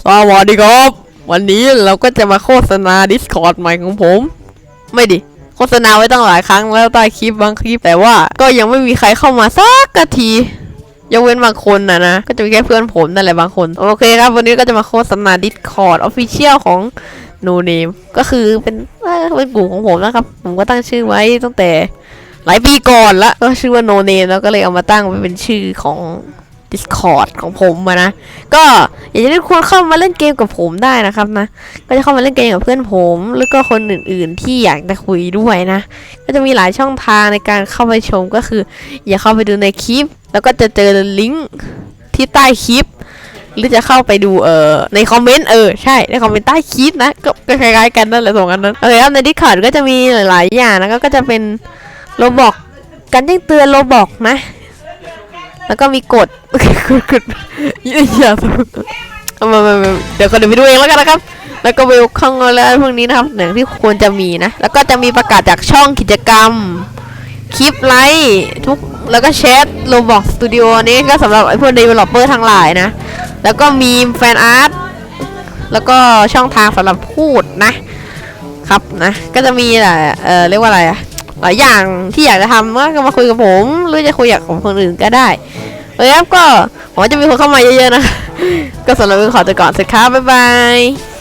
สวัสดีครับ วันนี้เราก็จะมาโฆษณา Discord ใหม่ของผม ไม่ดิ โฆษณาไว้ตั้งหลายครั้งแล้วใต้คลิปบางคลิปแต่ว่าก็ยังไม่มีใครเข้ามาสักกะทียกเว้นบางคนนะนะ ก็จะมีแค่เพื่อนผมนั่นแหละบางคน โอเคครับ วันนี้ก็จะมาโฆษณา Discord Official ของ No Name ก็คือเป็นเอ่อเป็นกลุ่มของผมนะครับ ผมก็ตั้งชื่อไว้ตั้งแต่หลายปีก่อนละก็ชื่อว่า No Name แล้วก็เลยเอามาตั้งไว้เป็นชื่อของ Discord ของผมนะ ก็อยากจะให้ทุกคนเข้ามาเล่นเกมกับผมได้นะครับนะ ก็จะเข้ามาเล่นเกมกับเพื่อนผม แล้วก็คนอื่นๆที่อยากจะคุยด้วยนะ ก็จะมีหลายช่องทางในการเข้าไปชมก็คือ อย่าเข้าไปดูในคลิป แล้วก็จะเจอลิงก์ที่ใต้คลิป หรือจะเข้าไปดูเอ่อในคอมเมนต์เออใช่ในคอมเมนต์ใต้คลิปนะก็ก็คล้ายๆกันนั่นแหละสองอันนั้นโอเคครับในดิสคอร์ดก็จะมีหลายๆอย่างนะก็ก็จะเป็นโรบอกการแจ้งเตือนโรบอกนะ แล้วก็มีกฎกดกดอย่าเอามามามาเดี๋ยวก็เดี๋ยวไปดูเองแล้วกันนะครับ แล้วก็เวลคังอะไรพวกนี้นะครับอย่งที่ควรจะมีนะ แล้วก็จะมีประกาศจากช่องกิจกรรม คลิปไลฟ์ทุก แล้วก็แชทโรบอกสตูดิโอนี้ก็สำหรับไอ้พวก developer ทั้งหลายนะ แล้วก็มีแฟนอาร์ต แล้วก็ช่องทางสำหรับพูดนะครับนะ ก็จะมีแหละเออเรียกว่าอะไรอะ หลายอย่างที่อยากจะทำก็มาคุยกับผมหรือจะคุยอยากของคนอื่นก็ได้เอ้ยครับก็หวังว่าจะมีคนเข้ามาเยอะๆนะ ก็สำหรับวันขอตัวก่อนสิครับบ๊ายบาย